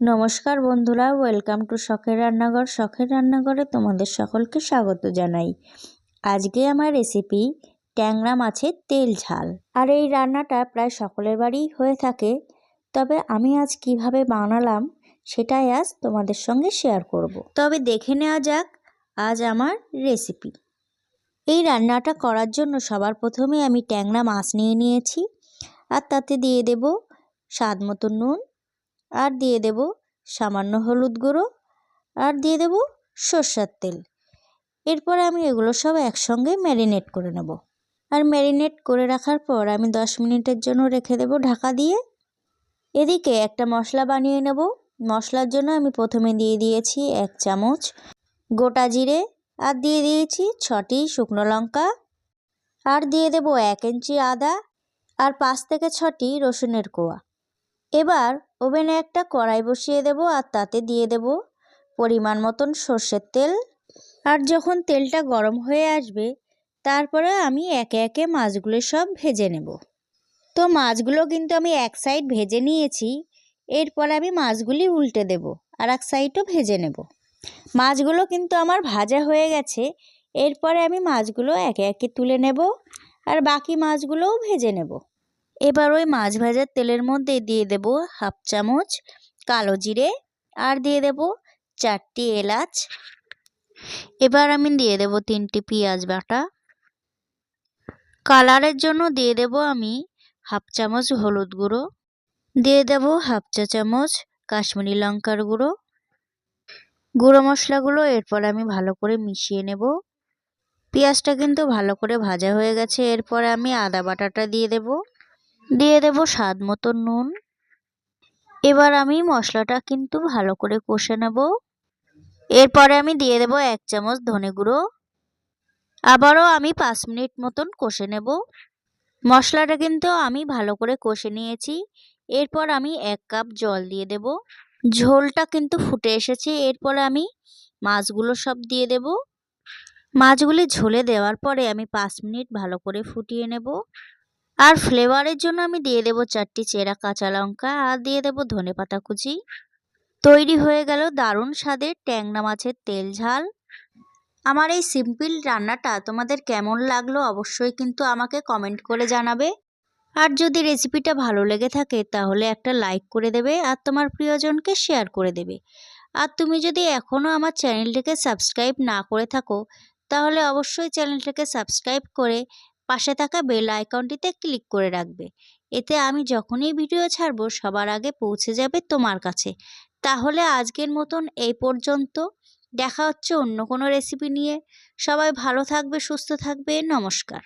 নমস্কার বন্ধুরা welcome to শখের রান্নাঘর। শখের রান্নাঘরে তোমাদের সকলকে স্বাগত জানাই। আজকে আমার রেসিপি ট্যাংরা মাছের তেল ঝাল। আর এই রান্নাটা প্রায় সকলের বাড়িই হয়ে থাকে, তবে আমি আজ কীভাবে বানালাম সেটাই আজ তোমাদের সঙ্গে শেয়ার করব। তবে দেখে নেওয়া যাক আজ আমার রেসিপি এই রান্নাটা করার জন্য সবার প্রথমে আমি ট্যাংরা মাছ নিয়ে নিয়েছি, আর তাতে দিয়ে দেব স্বাদ মতো নুন আর দিয়ে দেব সামান্য হলুদ গুঁড়ো আর দিয়ে দেব সর্ষার তেল। এরপর আমি এগুলো সব একসঙ্গে ম্যারিনেট করে নেব। আর ম্যারিনেট করে রাখার পর আমি দশ মিনিটের জন্য রেখে দেব ঢাকা দিয়ে। এদিকে একটা মশলা বানিয়ে নেব। মশলার জন্য আমি প্রথমে দিয়ে দিয়েছি এক চামচ গোটা জিরে আর দিয়ে দিয়েছি ছটি শুকনো লঙ্কা। আর দিয়ে দেব এক ইঞ্চি আদা আর পাঁচ থেকে ছটি রসুনের কোয়া। এবার ওভেনে একটা কড়াই বসিয়ে দেব আর তাতে দিয়ে দেব পরিমাণ মতন সর্ষের তেল। আর যখন তেলটা গরম হয়ে আসবে, তারপরে আমি একে একে মাছগুলো সব ভেজে নেব। তো মাছগুলো কিন্তু আমি এক সাইড ভেজে নিয়েছি, এরপর আমি মাছগুলি উল্টে দেব আর এক সাইডও ভেজে নেব। মাছগুলো কিন্তু আমার ভাজা হয়ে গেছে, এরপরে আমি মাছগুলো একে একে তুলে নেব আর বাকি মাছগুলোও ভেজে নেব। এবার ওই মাছ ভাজার তেলের মধ্যে দিয়ে দেব হাফ চামচ কালো জিরে আর দিয়ে দেব চারটি এলাচ। এবার আমি দিয়ে দেব তিনটি পেঁয়াজ বাটা। কালারের জন্য দিয়ে দেব আমি হাফ চামচ হলুদ গুঁড়ো। দিয়ে দেব হাফ চা চামচ কাশ্মীরি লঙ্কার গুঁড়ো। গুঁড়ো মশলাগুলো এরপর আমি ভালো করে মিশিয়ে নেব। পেঁয়াজটা কিন্তু ভালো করে ভাজা হয়ে গেছে। এরপর আমি আদা বাটাটা দিয়ে দেব। দিয়ে দেব স্বাদ মতো নুন। এবার আমি মশলাটা কিন্তু ভালো করে কষে নেব। এরপরে আমি দিয়ে দেব এক চামচ ধনে গুঁড়ো। আবারও আমি পাঁচ মিনিট মতন কষে নেব। মশলাটা কিন্তু আমি ভালো করে কষে নিয়েছি। এরপর আমি এক কাপ জল দিয়ে দেব। ঝোলটা কিন্তু ফুটে এসেছে। এরপরে আমি মাছগুলো সব দিয়ে দেব। মাছগুলি ঝোলে দেওয়ার পরে আমি পাঁচ মিনিট ভালো করে ফুটিয়ে নেব। আর ফ্লেভারের জন্য আমি দিয়ে দেব চারটি চেরা কাঁচা লঙ্কা আর দিয়ে দেব ধনে পাতা কুচি। তৈরি হয়ে গেল দারুণ স্বাদের ট্যাংরা মাছের তেল ঝাল। আমার এই সিম্পল রান্নাটা তোমাদের কেমন লাগল অবশ্যই কিন্তু আমাকে কমেন্ট করে জানাবে। আর যদি রেসিপিটা ভালো লেগে থাকে তাহলে একটা লাইক করে দেবে আর তোমার প্রিয়জনকে শেয়ার করে দেবে। আর তুমি যদি এখনও আমার চ্যানেলটিকে সাবস্ক্রাইব না করে থাকো, তাহলে অবশ্যই চ্যানেলটাকে সাবস্ক্রাইব করে পাশে থাকা বেল আইকনটিতে ক্লিক করে রাখবে। এতে আমি যখনই ভিডিও ছাড়বো, সবার আগে পৌঁছে যাবে তোমার কাছে। তাহলে আজকের মতন এই পর্যন্ত। দেখা হচ্ছে অন্য কোনো রেসিপি নিয়ে। সবাই ভালো থাকবে, সুস্থ থাকবে। নমস্কার।